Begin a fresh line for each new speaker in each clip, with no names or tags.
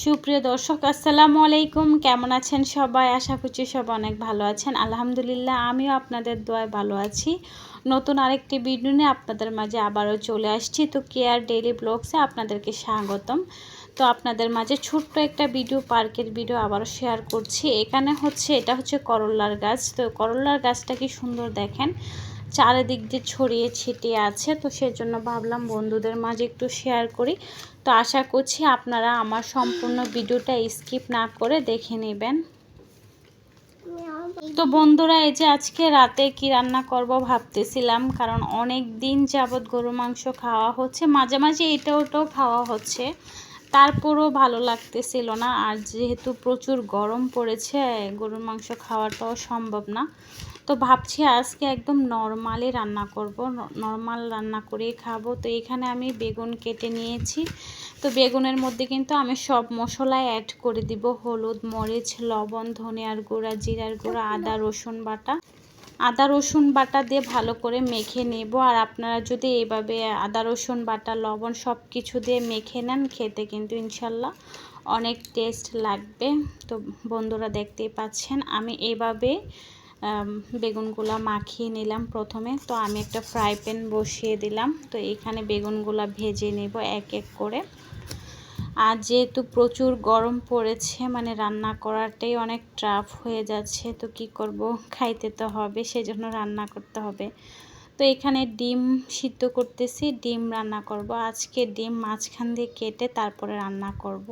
সুপ্রিয় দর্শক, আসসালামু আলাইকুম। কেমন আছেন সবাই? আশা করছি সব অনেক ভালো আছেন। আলহামদুলিল্লাহ, আমিও আপনাদের দোয়ায় ভালো আছি। নতুন আরেকটি ভিডিও নিয়ে আপনাদের মাঝে আবারও চলে আসছি। তো কেয়ার ডেইলি ব্লগসে আপনাদেরকে স্বাগতম। তো আপনাদের মাঝে ছোট্ট একটা ভিডিও পার্কের ভিডিও আবারও শেয়ার করছি। এখানে হচ্ছে, এটা হচ্ছে করল্লার গাছ। তো করল্লার গাছটা কি সুন্দর দেখেন। চারিদিক দিয়ে ছড়িয়ে ছিটিয়ে আছে। তো সেজন্য ভাবলাম বন্ধুদের মাঝে একটু শেয়ার করি। তো আশা করছি আপনারা আমার সম্পূর্ণ ভিডিওটা স্কিপ না করে দেখে নেবেন। তো বন্ধুরা, এই যে আজকে রাতে কি রান্না করব ভাবতেছিলাম, কারণ অনেক দিন যাবৎ গরু মাংস খাওয়া হচ্ছে। মাঝে মাঝে এটা ওটাও খাওয়া হচ্ছে। তারপরও ভালো লাগতেছিল না। আর যেহেতু প্রচুর গরম পড়েছে, গরুর মাংস খাওয়াটাও সম্ভব না। তো ভাবছি আজকে একদম নর্মালি রান্না করব। নর্মাল রান্না করেই খাব। তো এখানে আমি বেগুন কেটে নিয়েছি। তো বেগুনের মধ্যে কিন্তু আমি সব মশলাই অ্যাড করে দিব। হলুদ মরিচ লবণ ধনিয়ার গুঁড়া জিরার গুঁড়া আদা রসুন বাটা। আদা রসুন বাটা দিয়ে ভালো করে মেখে নেব। আর আপনারা যদি এভাবে আদা রসুন বাটা লবণ সব কিছু দিয়ে মেখে নেন খেতে কিন্তু ইনশাল্লাহ অনেক টেস্ট লাগবে। তো বন্ধুরা দেখতেই পাচ্ছেন আমি এভাবে বেগুনগুলা মাখিয়ে নিলাম প্রথমে। তো আমি একটা ফ্রাই প্যান বসিয়ে দিলাম। তো এখানে বেগুনগুলা ভেজে নেব এক এক করে। আর যেহেতু প্রচুর গরম পড়েছে মানে রান্না করাটাই অনেক ট্রাফ হয়ে যাচ্ছে, তো কি করব? খাইতে তো হবে, সেজন্য রান্না করতে হবে। তো এখানে ডিম সিদ্ধ করতেছি, ডিম রান্না করব। আজকে ডিম মাঝখান দিয়ে কেটে তারপরে রান্না করব।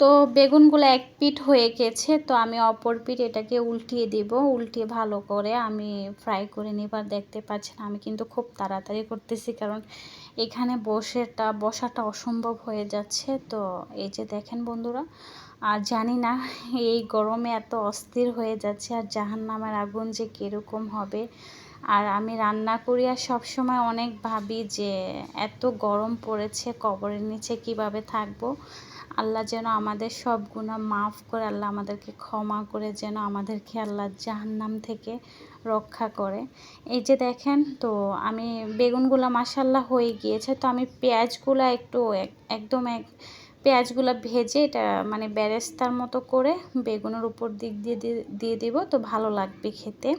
তো বেগুনগুলো এক পিঠ হয়ে গেছে, তো আমি অপর পিঠ এটাকে উল্টিয়ে দিব, উল্টিয়ে ভালো করে আমি ফ্রাই করে নিবার দেখতে পাচ্ছেন, আমি কিন্তু খুব তাড়াতাড়ি করতেছি, কারণ এখানে বসেটা, বসাটা অসম্ভব হয়ে যাচ্ছে। তো এই যে দেখেন বন্ধুরা, আর জানি না এই গরমে এত অস্থির হয়ে যাচ্ছে আর জাহান নামের আগুন যে কীরকম হবে। আর আমি রান্না করি আর সবসময় অনেক ভাবি যে এত গরম পড়েছে, কবরের নিচে কীভাবে থাকব। আল্লাহ যেন আমাদের সব গুণা মাফ করে, আল্লাহ আমাদেরকে ক্ষমা করে, যেন আমাদেরকে আল্লাহ জাহান্নাম থেকে রক্ষা করে। এই যে দেখেন, তো আমি বেগুনগুলো মাসাল্লাহ হয়ে গিয়েছে, তো আমি পেঁয়াজগুলো একটু একদম এক পেঁয়াজগুলো ভেজে এটা মানে ব্যারেস্তার মতো করে বেগুনের উপর দিক দিয়ে দিয়ে দিব, তো ভালো লাগবে খেতে।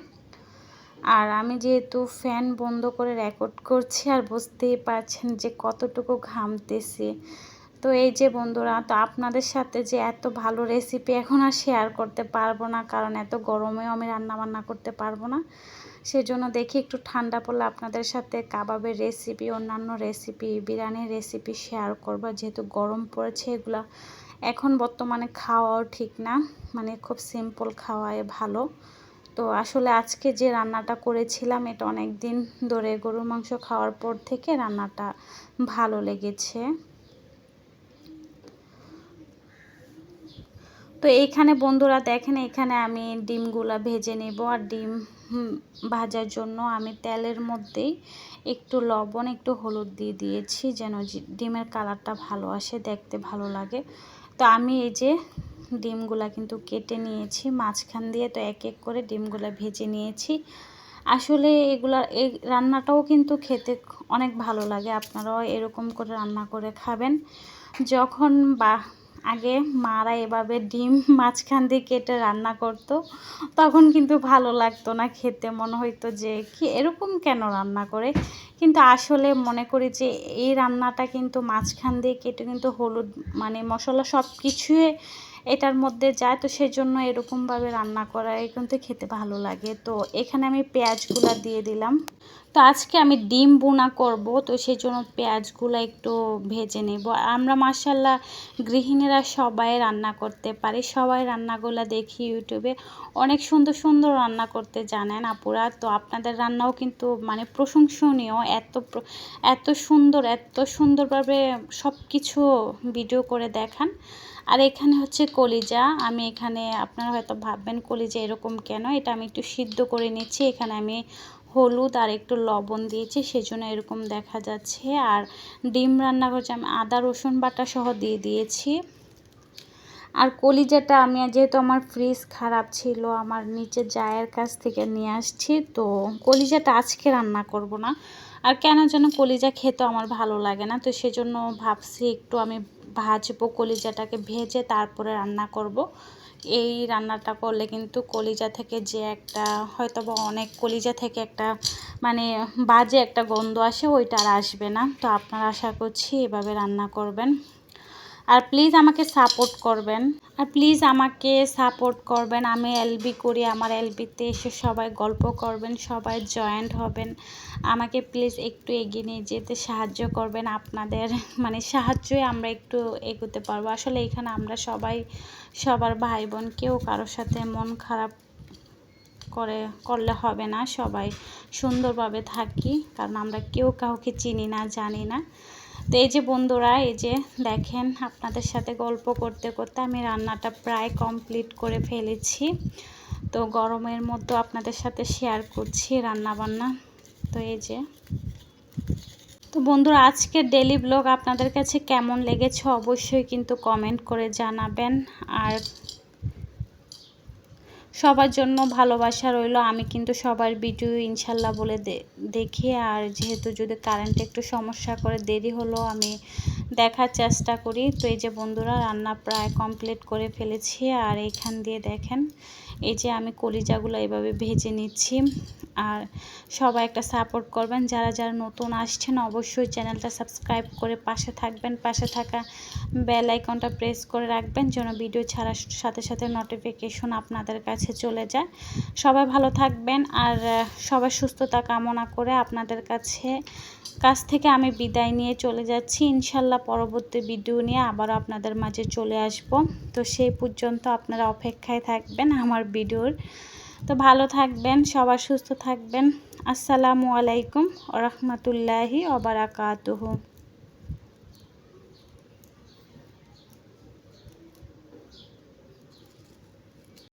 আর আমি যেহেতু ফ্যান বন্ধ করে রেকর্ড করছি, আর বুঝতেই পারছেন যে কতটুকু ঘামতেছি। তো এই যে বন্ধুরা, তো আপনাদের সাথে যে এত ভালো রেসিপি এখন আর শেয়ার করতে পারব না, কারণ এত গরমেও আমি রান্না বান্না করতে পারব না। সেজন্য দেখি একটু ঠান্ডা পড়লে আপনাদের সাথে কাবাবের রেসিপি অন্যান্য রেসিপি বিরিয়ানির রেসিপি শেয়ার করব। যেহেতু গরম পড়েছে এগুলো, এখন বর্তমানে খাওয়াও ঠিক না মানে খুব সিম্পল খাওয়াই ভালো। তো আসলে আজকে যে রান্নাটা করেছিলাম, এটা অনেক দিন ধরে গরুর মাংস খাওয়ার পর থেকে রান্নাটা ভালো লেগেছে। তো এইখানে বন্ধুরা দেখেন, এখানে আমি ডিমগুলা ভেজে নেব আর ডিম ভাজার জন্য আমি তেলের মধ্যেই একটু লবণ, একটু হলুদ দিয়ে দিয়েছি যেন ডিমের কালারটা ভালো আসে, দেখতে ভালো লাগে। তো আমি এই যে ডিমগুলা কিন্তু কেটে নিয়েছি, মাঝখান দিয়ে তো এক এক করে ডিমগুলা ভেজে নিয়েছি। আসলে এগুলা, এই রান্নাটাও কিন্তু খেতে অনেক ভালো লাগে, আপনারাও এরকম করে রান্না করে খাবেন। যখন বা আগে মারা এভাবে ডিম মাঝখান দিয়ে কেটে রান্না করত, তখন কিন্তু ভালো লাগতো না খেতে। মনে হইতো যে, কি, এরকম কেন রান্না করে? কিন্তু আসলে মনে করি যে, এই রান্নাটা কিন্তু মাঝখান দিয়ে কেটে কিন্তু হলুদ মানে মশলা সব কিছুই এটার মধ্যে যায়, তো সেই জন্য এরকমভাবে রান্না করা কিন্তু খেতে ভালো লাগে। তো এখানে আমি পেঁয়াজগুলা দিয়ে দিলাম। তো আজকে আমি ডিম বোনা করব, তো সেই জন্য পেঁয়াজগুলো একটু ভেজে নেব। আমরা মার্শাল্লাহ গৃহিণীরা সবাই রান্না করতে পারি। সবাই রান্নাগুলো দেখি ইউটিউবে। অনেক সুন্দর সুন্দর রান্না করতে জানেন আপুরা। তো আপনাদের রান্নাও কিন্তু মানে প্রশংসনীয়। এত এত সুন্দর, এত সুন্দরভাবে সব কিছু ভিডিও করে দেখান। আর এখানে হচ্ছে কলিজা। আমি এখানে, আপনারা হয়তো ভাববেন কলিজা এরকম কেন? এটা আমি একটু সিদ্ধ করে নিচ্ছি। এখানে আমি হলুদ আর একটু লবণ দিয়েছি, সেজন্য এরকম দেখা যাচ্ছে। আর ডিম রান্না করছি আমি আদা, রসুন বাটা সহ দিয়ে দিয়েছি। আর কলিজাটা আমি যেহেতু আমার ফ্রিজ খারাপ ছিল, আমার নিচে জায়ের কাছ থেকে নিয়ে আসছি, তো কলিজাটা আজকে রান্না করব না। আর কেন যেন কলিজা খেতে আমার ভালো লাগে না, তো সেজন্য ভাবছি একটু আমি ভাজবো, কলিজাটাকে ভেজে তারপরে রান্না করব। এই রান্নাটা করলে কিন্তু কলিজা থেকে যে একটা হয়তো বা অনেক কলিজা থেকে একটা মানে বাজে একটা গন্ধ আসে, ওইটা আর আসবে না তো আপনারা আশা করছি এভাবে রান্না করবেন আর প্লিজ আমাকে সাপোর্ট করবেন। আর প্লিজ আমাকে সাপোর্ট করবেন। আমি এলবি করি, আমার এলবিতে এসে সবাই গল্প করবেন, সবাই জয়েন্ট হবেন। আমাকে প্লিজ একটু এগিয়ে নিয়ে যেতে সাহায্য করবেন আপনাদের। মানে সাহায্যই আমরা একটু এগোতে পারব। আসলে এখানে আমরা সবাই, সবার ভাই বোন কেউ কারোর সাথে মন খারাপ করে, করলে হবে না। সবাই সুন্দরভাবে থাকি, কারণ আমরা কেউ কাউকে চিনি না, জানি না। তো এই যে বন্ধুরা, এই যে দেখেন আপনাদের সাথে গল্প করতে করতে আমি রান্নাটা প্রায় কমপ্লিট করে ফেলেছি। তো গরমের মধ্যে আপনাদের সাথে শেয়ার করছি রান্না বান্না তো এই যে। তো বন্ধুরা, আজকের ডেলি ব্লগ আপনাদের কাছে কেমন লেগেছে অবশ্যই কিন্তু কমেন্ট করে জানাবেন। আর সবার জন্য ভালোবাসা রইল। আমি কিন্তু সবার ভিডিও ইনশাল্লাহ বলে দেখি। আর যেহেতু যদি কারেন্টে একটু সমস্যা করে দেরি হলো, আমি দেখার চেষ্টা করি। তো এই যে বন্ধুরা, রান্না প্রায় কমপ্লিট করে ফেলেছি। আর এখান দিয়ে দেখেন এই যে আমি কলিজাগুলো এভাবে ভেজে নিচ্ছি। আর সবাই একটা সাপোর্ট করবেন। যারা যারা নতুন আসছেন, অবশ্যই চ্যানেলটা সাবস্ক্রাইব করে পাশে থাকবেন। পাশে থাকা বেল আইকনটা প্রেস করে রাখবেন, যেন ভিডিও ছাড়ার সাথে সাথে নোটিফিকেশন আপনাদের কাছে চলে যায়। সবাই ভালো থাকবেন। আর সবাই সুস্থতা কামনা করে আপনাদের কাছে, কাছ থেকে আমি বিদায় নিয়ে চলে যাচ্ছি। ইনশাল্লাহ পরবর্তী ভিডিও নিয়ে আবারও আপনাদের মাঝে চলে আসব। তো সেই পর্যন্ত আপনারা অপেক্ষায় থাকবেন। আমার ভিডিওর। তো ভালো থাকবেন সবার সুস্থ থাকবেন। আসসালামু আলাইকুম রহমতুল্লাহি ওবরাকাতুহু